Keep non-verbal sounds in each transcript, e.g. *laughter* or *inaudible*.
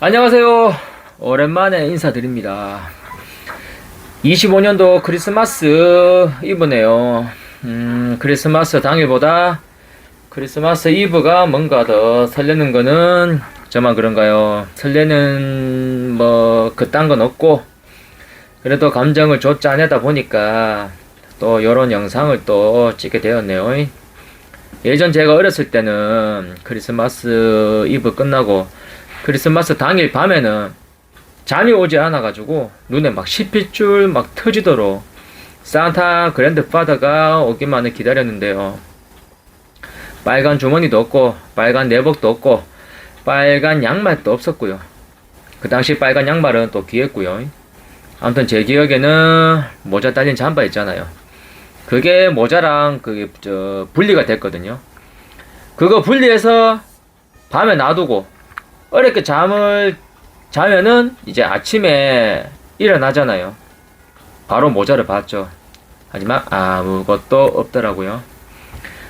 안녕하세요. 오랜만에 인사드립니다. 25년도 크리스마스 이브네요. 음, 크리스마스 당일보다 크리스마스 이브가 뭔가 더 설레는 거는 저만 그런가요? 설레는 뭐 그딴 건 없고 그래도 감정을 좀 짜내다 보니까 또 요런 영상을 또 찍게 되었네요. 예전 제가 어렸을 때는 크리스마스 이브 끝나고 크리스마스 당일 밤에는 잠이 오지 않아가지고 눈에 막 씹힐줄 막 터지도록 산타 그랜드파더가 오기만을 기다렸는데요. 빨간 주머니도 없고 빨간 내복도 없고 빨간 양말도 없었고요. 그 당시 빨간 양말은 또 귀했고요. 아무튼 제 기억에는 모자 달린 잠바 있잖아요. 그게 모자랑 그게 저 분리가 됐거든요. 그거 분리해서 밤에 놔두고 어렵게 잠을 자면은 이제 아침에 일어나잖아요. 바로 모자를 봤죠. 하지만 아무것도 없더라고요.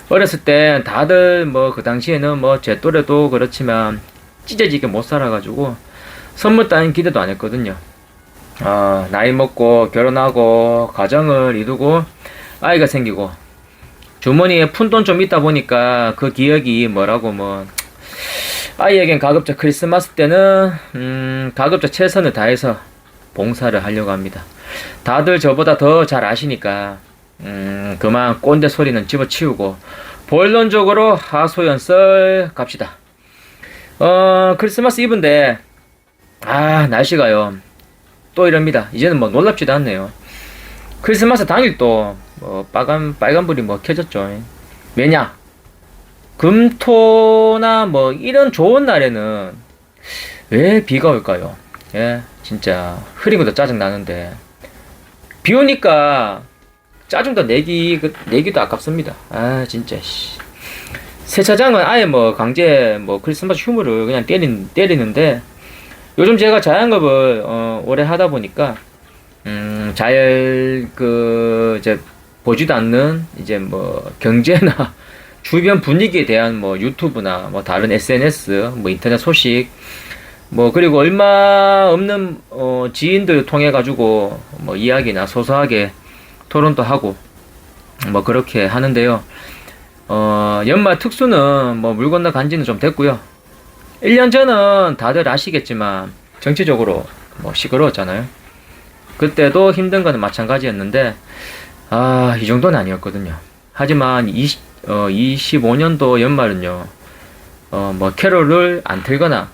어렸을 땐 다들 뭐 그 당시에는 뭐 제 또래도 그렇지만 찢어지게 못 살아가지고 선물 따윈 기대도 안 했거든요. 아, 나이 먹고 결혼하고 가정을 이루고 아이가 생기고 주머니에 푼 돈 좀 있다 보니까 그 기억이 뭐라고 뭐 아이에겐 가급적 크리스마스 때는 음, 가급적 최선을 다해서 봉사를 하려고 합니다. 다들 저보다 더 잘 아시니까 음, 그만 꼰대 소리는 집어치우고 본론적으로 하소연 썰 갑시다. 어, 크리스마스 이브인데 아 날씨가요 또 이럽니다. 이제는 뭐 놀랍지도 않네요. 크리스마스 당일 또 뭐 빨간 빨간불이 뭐 켜졌죠. 왜냐? 금토나 뭐 이런 좋은 날에는 왜 비가 올까요? 예, 진짜 흐린 것도 짜증 나는데 비 오니까 짜증도 내기 그, 내기도 아깝습니다. 아 진짜 씨. 세차장은 아예 뭐 강제 뭐 크리스마스 휴무를 그냥 때린 때리는데 요즘 제가 자영업을 어, 오래 하다 보니까 음 잘 그 이제 보지도 않는 이제 뭐 경제나 주변 분위기에 대한 뭐 유튜브나 뭐 다른 SNS 뭐 인터넷 소식 뭐 그리고 얼마 없는 어 지인들 통해 가지고 뭐 이야기나 소소하게 토론도 하고 뭐 그렇게 하는데요. 어 연말 특수는 뭐 물 건너 간지는 좀 됐고요. 1년 전은 다들 아시겠지만 정치적으로 뭐 시끄러웠잖아요. 그때도 힘든 거는 마찬가지였는데 아 이 정도는 아니었거든요. 하지만 20, 어, 25년도 연말은요. 어, 뭐 캐롤을 안 틀거나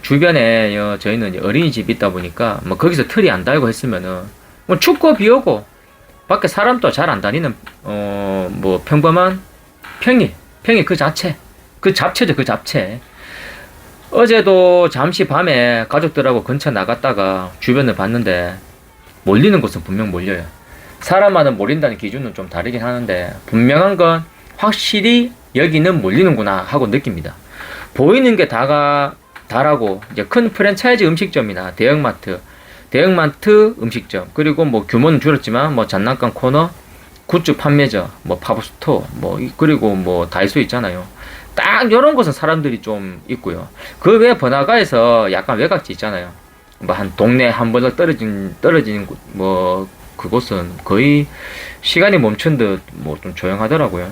주변에 어, 저희는 어린이집 있다 보니까 뭐 거기서 틀이 안 달고 했으면은 뭐 춥고 비 오고 밖에 사람도 잘 안 다니는 어 뭐 평범한 평일 평일 그 자체 그 잡채죠 그 잡채 어제도 잠시 밤에 가족들하고 근처 나갔다가 주변을 봤는데 몰리는 곳은 분명 몰려요 사람마다 몰린다는 기준은 좀 다르긴 하는데 분명한 건 확실히 여기는 몰리는구나 하고 느낍니다. 보이는 게 다가 다라고 이제 큰 프랜차이즈 음식점이나 대형마트 대형마트 음식점 그리고 뭐 규모는 줄었지만 뭐 장난감 코너 굿즈 판매자 뭐 팝스토어 뭐 이- 그리고 뭐 다이소 있잖아요. 딱 이런 곳은 사람들이 좀 있고요. 그 외 번화가에서 약간 외곽지 있잖아요. 뭐 한 동네 한 번에 떨어진 떨어진 곳, 뭐 그곳은 거의 시간이 멈춘 듯 뭐 좀 조용하더라고요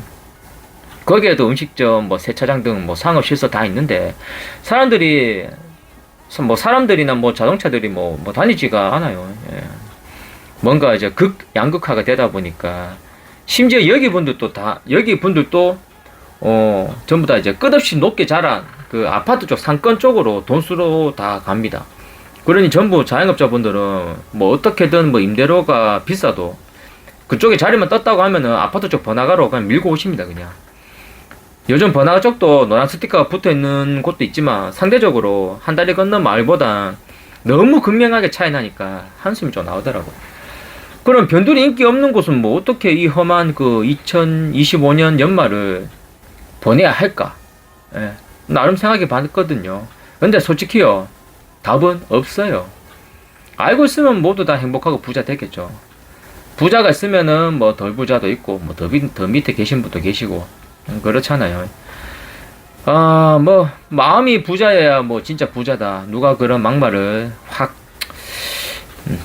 거기에도 음식점 뭐 세차장 등 뭐 상업 실서 다 있는데 사람들이 뭐 사람들이나 뭐 자동차들이 뭐, 뭐 다니지가 않아요. 예. 뭔가 이제 극 양극화가 되다 보니까 심지어 여기 분들도 다 여기 분들도 어 전부 다 이제 끝없이 높게 자란 그 아파트 쪽 상권 쪽으로 돈수로 다 갑니다. 그러니 전부 자영업자분들은 뭐 어떻게든 뭐 임대료가 비싸도 그쪽에 자리만 떴다고 하면은 아파트 쪽 번화가로 그냥 밀고 오십니다 그냥. 요즘 번화가 쪽도 노란 스티커가 붙어 있는 곳도 있지만 상대적으로 한 다리 건너 마을보다 너무 극명하게 차이 나니까 한숨이 좀 나오더라고. 그럼 변두리 인기 없는 곳은 뭐 어떻게 이 험한 그 2025년 연말을 보내야 할까? 예, 나름 생각해 봤거든요. 근데 솔직히요, 답은 없어요. 알고 있으면 모두 다 행복하고 부자 되겠죠. 부자가 있으면은 뭐 덜 부자도 있고, 뭐더 밑에 계신 분도 계시고, 음, 그렇잖아요. 아, 뭐, 마음이 부자여야 뭐 진짜 부자다. 누가 그런 막말을 확, 음,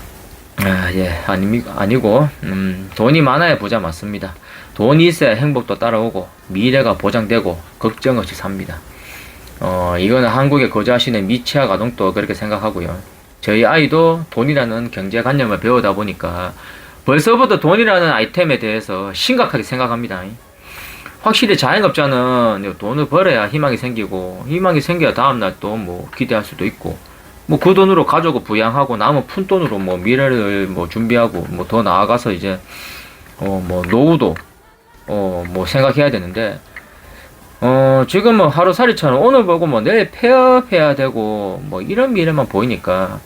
아, 예, 아니, 아니고, 음, 돈이 많아야 부자 맞습니다. 돈이 있어야 행복도 따라오고, 미래가 보장되고, 걱정 없이 삽니다. 어, 이거는 한국에 거주하시는 미취학 아동도 그렇게 생각하고요. 저희 아이도 돈이라는 경제관념을 배우다 보니까 벌써부터 돈이라는 아이템에 대해서 심각하게 생각합니다. 확실히 자영업자는 돈을 벌어야 희망이 생기고 희망이 생겨야 다음날 또 뭐 기대할 수도 있고 뭐 그 돈으로 가족을 부양하고 남은 푼 돈으로 뭐 미래를 뭐 준비하고 뭐 더 나아가서 이제 어 뭐 노후도 어 뭐 생각해야 되는데 어 지금은 하루살이처럼 오늘 보고 뭐 내일 폐업해야 되고 뭐 이런 미래만 보이니까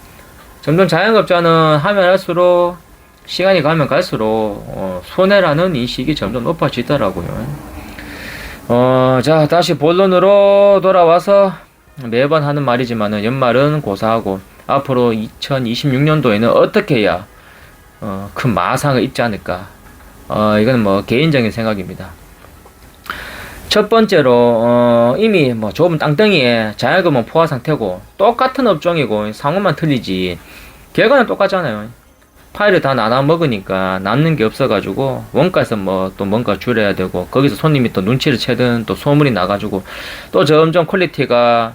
점점 자영업자는 하면 할수록 시간이 가면 갈수록 어, 손해라는 인식이 점점 높아지더라고요. 어, 자, 다시 본론으로 돌아와서 매번 하는 말이지만은 연말은 고사하고 앞으로 2026년도에는 어떻게 해야 어, 큰 마상을 입지 않을까. 어, 이건 뭐 개인적인 생각입니다. 첫 번째로 어, 이미 뭐 좁은 땅덩이에 자영업은 포화 상태고 똑같은 업종이고 상호만 틀리지 결과는 똑같잖아요. 파일을 다 나눠 먹으니까 남는 게 없어가지고 원가에서 뭐 또 뭔가 줄여야 되고 거기서 손님이 또 눈치를 채든 또 소문이 나가지고 또 점점 퀄리티가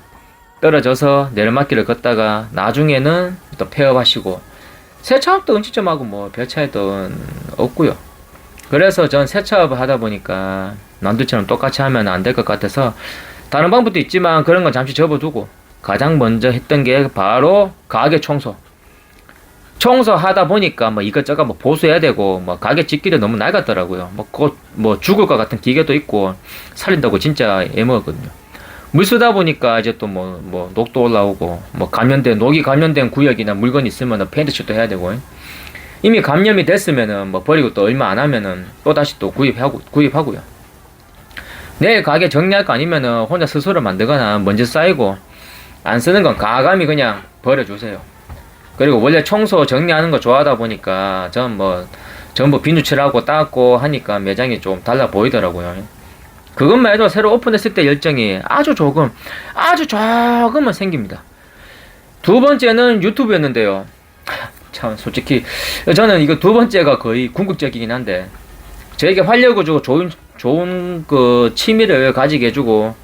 떨어져서 내리막길을 걷다가 나중에는 또 폐업하시고 세차업도 음식점하고 뭐 별 차이도 없고요. 그래서 전 세차업을 하다 보니까 남들처럼 똑같이 하면 안 될 것 같아서 다른 방법도 있지만 그런 건 잠시 접어두고 가장 먼저 했던 게 바로 가게 청소. 청소하다 보니까 뭐 이것저것 뭐 보수해야 되고 뭐 가게 짓기도 너무 낡았더라고요. 뭐곧뭐 죽을 것 같은 기계도 있고 살린다고 진짜 애먹거든요. 물 쓰다 보니까 이제 또뭐뭐 녹도 올라오고 뭐 감염된 녹이 감염된 구역이나 물건이 있으면 페인트칠도 해야 되고 이미 감염이 됐으면은 뭐 버리고 또 얼마 안 하면은 또 다시 또 구입하고 구입하고요. 내일 가게 정리할 거 아니면은 혼자 스스로 만들거나 먼지 쌓이고 안 쓰는 건 가감히 그냥 버려주세요. 그리고 원래 청소 정리하는 거 좋아하다 보니까 전 뭐 전부 비누칠하고 닦고 하니까 매장이 좀 달라 보이더라고요. 그것만 해도 새로 오픈했을 때 열정이 아주 조금, 아주 조금은 생깁니다. 두 번째는 유튜브였는데요. *laughs* 참, 솔직히, 저는 이거 두 번째가 거의 궁극적이긴 한데, 저에게 활력을 주고 좋은, 좋은 그 취미를 가지게 해주고,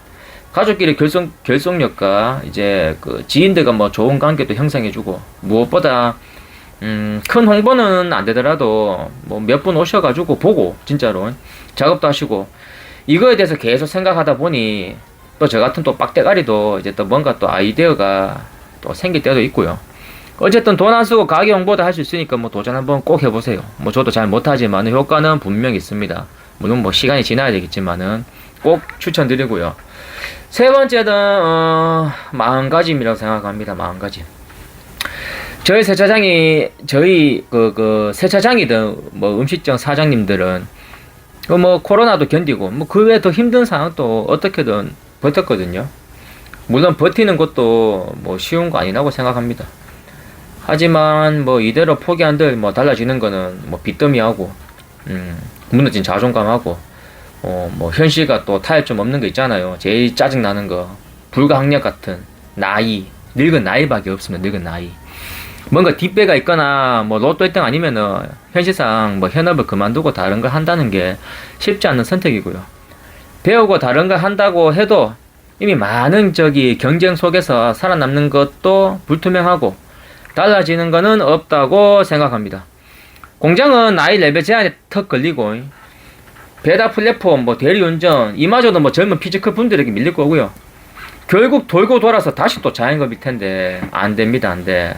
가족끼리 결속, 결속력과 이제 그 지인들과 뭐 좋은 관계도 형성해주고, 무엇보다, 음, 큰 홍보는 안 되더라도 뭐 몇 분 오셔가지고 보고, 진짜로. 작업도 하시고, 이거에 대해서 계속 생각하다 보니 또 저 같은 또 빡대가리도 이제 또 뭔가 또 아이디어가 또 생길 때도 있고요. 어쨌든 돈 안 쓰고 가게 홍보도 할 수 있으니까 뭐 도전 한번 꼭 해보세요. 뭐 저도 잘 못하지만 효과는 분명 있습니다. 물론 뭐 시간이 지나야 되겠지만은 꼭 추천드리고요. 세 번째는 어, 마음가짐이라고 생각합니다. 마음가짐. 저희 세차장이 저희 그, 그 세차장이든 뭐 음식점 사장님들은 그뭐 코로나도 견디고 뭐 그 외에 더 힘든 상황도 어떻게든 버텼거든요. 물론 버티는 것도 뭐 쉬운 거 아니라고 생각합니다. 하지만 뭐 이대로 포기한들 뭐 달라지는 거는 뭐 빚더미하고 음, 무너진 자존감하고 어, 뭐 현실과 또 타협 좀 없는 거 있잖아요. 제일 짜증 나는 거 불가항력 같은 나이 늙은 나이밖에 없으면 늙은 나이 뭔가 뒷배가 있거나 뭐 로또 1등 아니면은 현실상 뭐 현업을 그만두고 다른 걸 한다는 게 쉽지 않은 선택이고요. 배우고 다른 걸 한다고 해도 이미 많은 저기 경쟁 속에서 살아남는 것도 불투명하고 달라지는 거는 없다고 생각합니다. 공장은 나이 레벨 제한에 턱 걸리고 배달 플랫폼 뭐 대리운전 이마저도 뭐 젊은 피지컬 분들에게 밀릴 거고요. 결국 돌고 돌아서 다시 또 자영업일 텐데 안 됩니다 안 돼.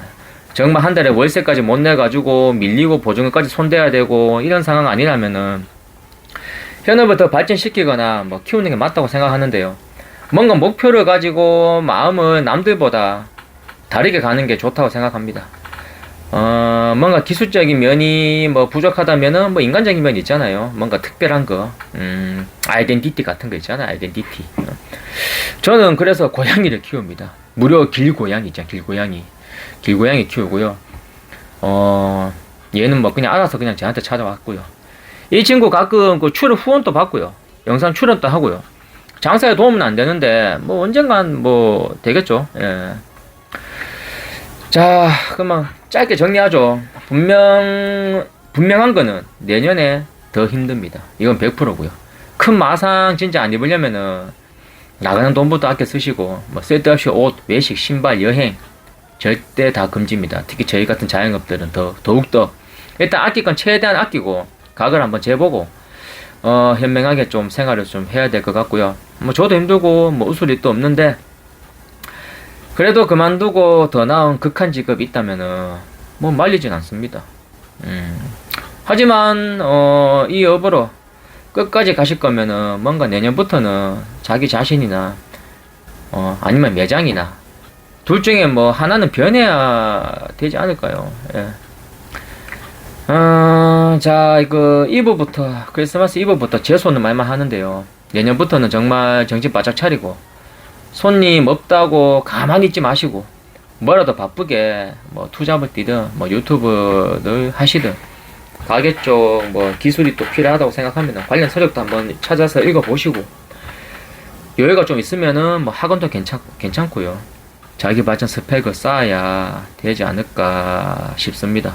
정말 한 달에 월세까지 못 내가지고 밀리고 보증금까지 손대야 되고 이런 상황 아니라면은 현업을 더 발전시키거나 뭐 키우는 게 맞다고 생각하는데요. 뭔가 목표를 가지고 마음을 남들보다 다르게 가는 게 좋다고 생각합니다. 어, 뭔가 기술적인 면이 뭐 부족하다면은 뭐 인간적인 면이 있잖아요. 뭔가 특별한 거, 음, 아이덴티티 같은 거 있잖아요. 아이덴티티. 저는 그래서 고양이를 키웁니다. 무료 길고양이 있잖아요. 길고양이. 길고양이 키우고요. 어, 얘는 뭐 그냥 알아서 그냥 저한테 찾아왔고요. 이 친구 가끔 그 출연 후원도 받고요. 영상 출연도 하고요. 장사에 도움은 안 되는데 뭐 언젠간 뭐 되겠죠. 예. 자, 그러면 짧게 정리하죠. 분명 분명한 거는 내년에 더 힘듭니다. 이건 100%고요. 큰 마상 진짜 안 입으려면은 나가는 돈부터 아껴 쓰시고 뭐 쓸데없이 옷, 외식, 신발, 여행 절대 다 금지입니다. 특히 저희 같은 자영업들은 더 더욱 더 일단 아낄 건 최대한 아끼고 각을 한번 재보고 어 현명하게 좀 생활을 좀 해야 될 것 같고요. 뭐 저도 힘들고 뭐 우스릴 도 없는데 그래도 그만두고 더 나은 극한 직업이 있다면은 뭐 말리진 않습니다. 음. 하지만 어, 이 업으로 끝까지 가실 거면은 뭔가 내년부터는 자기 자신이나 어, 아니면 매장이나 둘 중에 뭐 하나는 변해야 되지 않을까요? 예. 어, 자, 이거 2부부터 크리스마스 2부부터 제 손은 말만 하는데요. 내년부터는 정말 정신 바짝 차리고 손님 없다고 가만히 있지 마시고 뭐라도 바쁘게 뭐 투잡을 뛰든 뭐 유튜브를 하시든 가게 쪽 뭐 기술이 또 필요하다고 생각하면 관련 서적도 한번 찾아서 읽어보시고 여유가 좀 있으면은 뭐 학원도 괜찮, 괜찮고요. 자기 발전 스펙을 쌓아야 되지 않을까 싶습니다.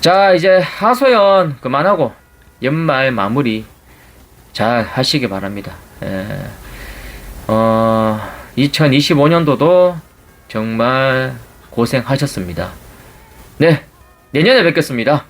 자 이제 하소연 그만하고 연말 마무리 잘 하시기 바랍니다. 예. 어, 2025년도도 정말 고생하셨습니다. 네, 내년에 뵙겠습니다.